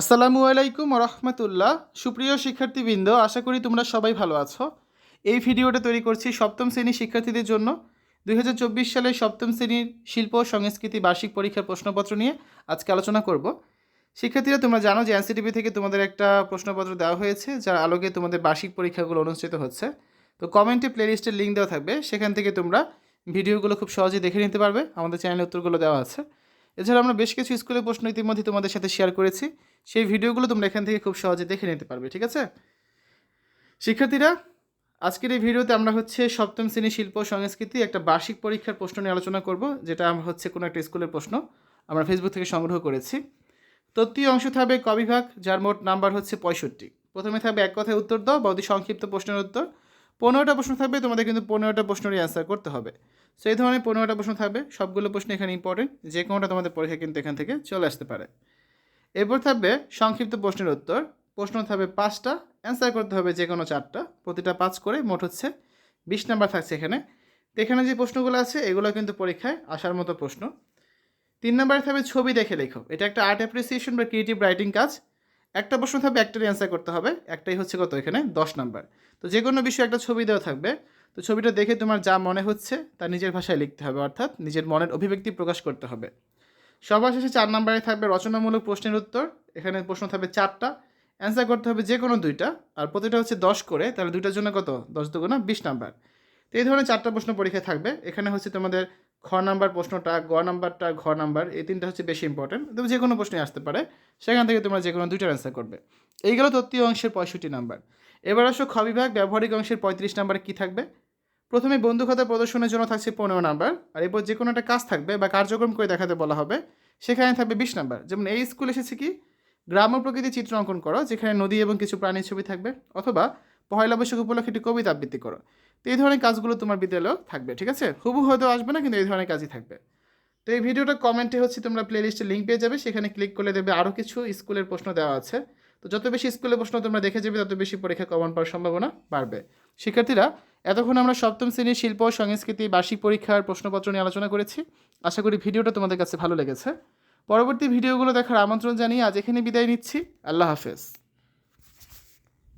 আসসালামু আলাইকুম রহমতুল্লাহ সুপ্রিয় শিক্ষার্থীবৃন্দ, আশা করি তোমরা সবাই ভালো আছো। এই ভিডিওটা তৈরি করছি সপ্তম শ্রেণির শিক্ষার্থীদের জন্য। দু হাজার চব্বিশ সালে সপ্তম শ্রেণির শিল্প সংস্কৃতি বার্ষিক পরীক্ষার প্রশ্নপত্র নিয়ে আজকে আলোচনা করব। শিক্ষার্থীরা, তোমরা জানো যে এনসিটিভি থেকে তোমাদের একটা প্রশ্নপত্র দেওয়া হয়েছে, যার আলোকে তোমাদের বার্ষিক পরীক্ষাগুলো অনুষ্ঠিত হচ্ছে। তো কমেন্টে প্লেলিস্টের লিঙ্ক দেওয়া থাকবে, সেখান থেকে তোমরা ভিডিওগুলো খুব সহজে দেখে নিতে পারবে। আমাদের চ্যানেলে উত্তরগুলো দেওয়া আছে। এছাড়া আমরা বেশ কিছু স্কুলের প্রশ্ন ইতিমধ্যে তোমাদের সাথে শেয়ার করেছি। সেই ভিডিওগুলো তোমরা এখান থেকে খুব সহজে দেখে নিতে পারবে, ঠিক আছে? শিক্ষার্থীরা, আজকের এই ভিডিওতে আমরা হচ্ছে সপ্তম শ্রেণি শিল্প সংস্কৃতি একটা বার্ষিক পরীক্ষার প্রশ্ন নিয়ে আলোচনা করব, যেটা আমরা হচ্ছে কোনো একটা স্কুলের প্রশ্ন আমরা ফেসবুক থেকে সংগ্রহ করেছি। তৃতীয় অংশ থাকবে কবিভাগ যার মোট নাম্বার হচ্ছে পঁয়ষট্টি। প্রথমে থাকবে এক কথায় উত্তর দাও বা অতি সংক্ষিপ্ত প্রশ্নের উত্তর। পনেরোটা প্রশ্ন থাকবে, তোমাদের কিন্তু পনেরোটা প্রশ্নেরই অ্যান্সার করতে হবে। সেই ধরনের পনেরোটা প্রশ্ন থাকবে। সবগুলো প্রশ্ন এখানে ইম্পর্টেন্ট যে কোনোটা তোমাদের পরীক্ষা কিন্তু এখান থেকে চলে আসতে পারে। এরপর থাকবে সংক্ষিপ্ত প্রশ্নের উত্তর। প্রশ্ন থাকবে পাঁচটা অ্যান্সার করতে হবে যে কোনো চারটা। প্রতিটা পাঁচ করে মোট হচ্ছে বিশ নাম্বার থাকছে এখানে। তো এখানে যে প্রশ্নগুলো আছে, এগুলো কিন্তু পরীক্ষায় আসার মতো প্রশ্ন। তিন নম্বরে থাকবে ছবি দেখে লেখো। এটা একটা আর্ট অ্যাপ্রিসিয়েশন বা ক্রিয়েটিভ রাইটিং কাজ। একটা প্রশ্ন থাকবে, একটারই অ্যান্সার করতে হবে। একটাই হচ্ছে কত এখানে? দশ নাম্বার তো যে কোনো বিষয়ে একটা ছবি দেওয়া থাকবে। তো ছবিটা দেখে তোমার যা মনে হচ্ছে, তা নিজের ভাষায় লিখতে হবে, অর্থাৎ নিজের মনের অভিব্যক্তি প্রকাশ করতে হবে। সবার শেষে চার নাম্বারে থাকবে রচনামূলক প্রশ্নের উত্তর। এখানে প্রশ্ন থাকবে চারটা। অ্যান্সার করতে হবে যে কোনো দুইটা। আর প্রতিটা হচ্ছে দশ করে, তাহলে দুইটার জন্য কত? দশ দুগুণা বিশ নাম্বার তো এই ধরনের চারটা প্রশ্ন পরীক্ষায় থাকবে। এখানে হচ্ছে তোমাদের খ নাম্বার প্রশ্নটা, গ নাম্বারটা, ঘ নাম্বার, এই তিনটা হচ্ছে বেশি ইম্পর্টেন্ট তবে যে কোনো প্রশ্নে আসতে পারে, সেখান থেকে তোমরা যে কোনো দুইটার অ্যান্সার করবে। এই এইগুলো তত্ত্বীয় অংশের পঁয়ষট্টি নাম্বার। এবার আসো খ বিভাগ, ব্যবহারিক অংশের পঁয়ত্রিশ নাম্বারে কী থাকবে? প্রথমে বন্ধু খাতা প্রদর্শনের জন্য থাকছে পনেরো নাম্বার, আর এরপর যে কোনো একটা কাজ থাকবে বা কার্যক্রম করে দেখাতে বলা হবে, সেখানে থাকবে বিশ নাম্বার। যেমন এই স্কুল এসেছে কি? গ্রাম্য প্রকৃতির চিত্র অঙ্কন করো, যেখানে নদী এবং কিছু প্রাণীর ছবি থাকবে, অথবা পয়লা বৈশাখ উপলক্ষে একটি কবিতা আবৃত্তি করো। তো এই ধরনের কাজগুলো তোমার বিদ্যালয়েও থাকবে, ঠিক আছে? হুবু হয়তো আসবে না, কিন্তু এই ধরনের কাজই থাকবে। তো এই ভিডিওটা কমেন্টে হচ্ছে তোমরা প্লেলিস্টের লিঙ্ক পেয়ে যাবে, সেখানে ক্লিক করলে দেবে আরও কিছু স্কুলের প্রশ্ন দেওয়া আছে। তো যত বেশি স্কুলের প্রশ্ন তোমরা দেখে যাবে, তত বেশি পরীক্ষা কমন পাওয়ার সম্ভাবনা বাড়বে। শিক্ষার্থীরা, এতক্ষণ আমরা সপ্তম শ্রেণির শিল্প, সংস্কৃতি, বার্ষিক পরীক্ষার প্রশ্নপত্র নিয়ে আলোচনা করেছি। আশা করি ভিডিওটা তোমাদের কাছে ভালো লেগেছে। পরবর্তী ভিডিওগুলো দেখার আমন্ত্রণ জানিয়ে আজ এখানে বিদায় নিচ্ছি। আল্লাহ হাফেজ।